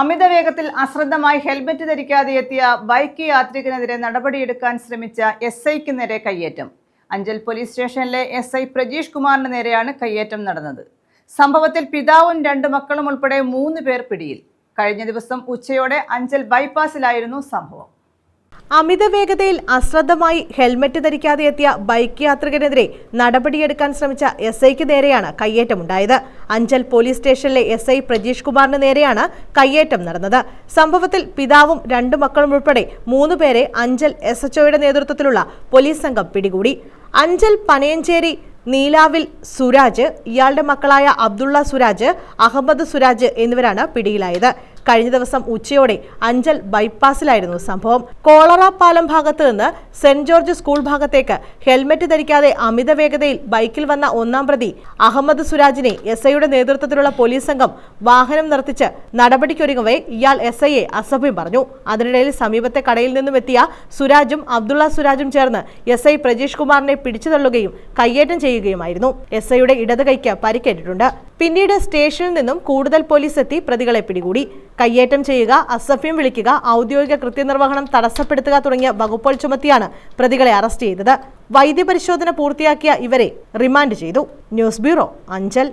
അമിത വേഗത്തിൽ അശ്രദ്ധമായി ഹെൽമറ്റ് ധരിക്കാതെ എത്തിയ ബൈക്ക് യാത്രികനെതിരെ നടപടിയെടുക്കാൻ ശ്രമിച്ച എസ് ഐക്ക് നേരെ കയ്യേറ്റം. അഞ്ചൽ പോലീസ് സ്റ്റേഷനിലെ എസ് ഐ പ്രജീഷ് കുമാറിന് നേരെയാണ് കയ്യേറ്റം നടന്നത്. സംഭവത്തിൽ പിതാവും രണ്ട് മക്കളും ഉൾപ്പെടെ മൂന്ന് പേർ പിടിയിൽ. കഴിഞ്ഞ ദിവസം ഉച്ചയോടെ അഞ്ചൽ ബൈപ്പാസിലായിരുന്നു സംഭവം. അമിത വേഗതയിൽ അശ്രദ്ധമായി ഹെൽമറ്റ് ധരിക്കാതെ എത്തിയ ബൈക്ക് യാത്രികനെതിരെ നടപടിയെടുക്കാൻ ശ്രമിച്ച എസ് ഐക്ക് നേരെയാണ് കയ്യേറ്റമുണ്ടായത്. അഞ്ചൽ പോലീസ് സ്റ്റേഷനിലെ എസ് ഐ പ്രജീഷ് കുമാറിന് നേരെയാണ് കയ്യേറ്റം നടന്നത്. സംഭവത്തിൽ പിതാവും രണ്ടു മക്കളും ഉൾപ്പെടെ മൂന്ന് പേരെ അഞ്ചൽ എസ് എച്ച്ഒയുടെ നേതൃത്വത്തിലുള്ള പോലീസ് സംഘം പിടികൂടി. അഞ്ചൽ പനയഞ്ചേരി നീലാവിൽ സുരാജ് ഇയാളുടെ മക്കളായ അബ്ദുള്ള സുരാജ് അഹമ്മദ് സുരാജ് എന്നിവരാണ് പിടിയിലായത്. കഴിഞ്ഞ ദിവസം ഉച്ചയോടെ അഞ്ചൽ ബൈപ്പാസിലായിരുന്നു സംഭവം. കോളറ പാലം ഭാഗത്ത് നിന്ന് സെന്റ് ജോർജ് സ്കൂൾ ഭാഗത്തേക്ക് ഹെൽമെറ്റ് ധരിക്കാതെ അമിത വേഗതയിൽ ബൈക്കിൽ വന്ന ഒന്നാം പ്രതി അഹമ്മദ് സുരാജിനെ എസ് ഐയുടെ നേതൃത്വത്തിലുള്ള പോലീസ് സംഘം വാഹനം നിർത്തിച്ച് നടപടിക്കൊരുങ്ങവേ ഇയാൾ എസ് ഐയെ അസഭ്യം പറഞ്ഞു. അതിനിടയിൽ സമീപത്തെ കടയിൽ നിന്നും എത്തിയ സുരാജും അബ്ദുള്ള സുരാജും ചേർന്ന് എസ് ഐ പ്രജീഷ് കുമാറിനെ പിടിച്ചു തള്ളുകയും കയ്യേറ്റം ചെയ്യുകയുമായിരുന്നു. എസ് ഐയുടെ ഇടത് കൈക്ക് പരിക്കേറ്റിട്ടുണ്ട്. പിന്നീട് സ്റ്റേഷനിൽ നിന്നും കൂടുതൽ പോലീസ് എത്തി പ്രതികളെ പിടികൂടി. കയ്യേറ്റം ചെയ്യുക അസഭ്യം വിളിക്കുക ഔദ്യോഗിക കൃത്യനിർവഹണം തടസ്സപ്പെടുത്തുക തുടങ്ങിയ വകുപ്പുകൾ ചുമത്തിയാണ് പ്രതികളെ അറസ്റ്റ് ചെയ്തത്. വൈദ്യപരിശോധന പൂർത്തിയാക്കിയ ഇവരെ റിമാൻഡ് ചെയ്തു. News bureau Anchal.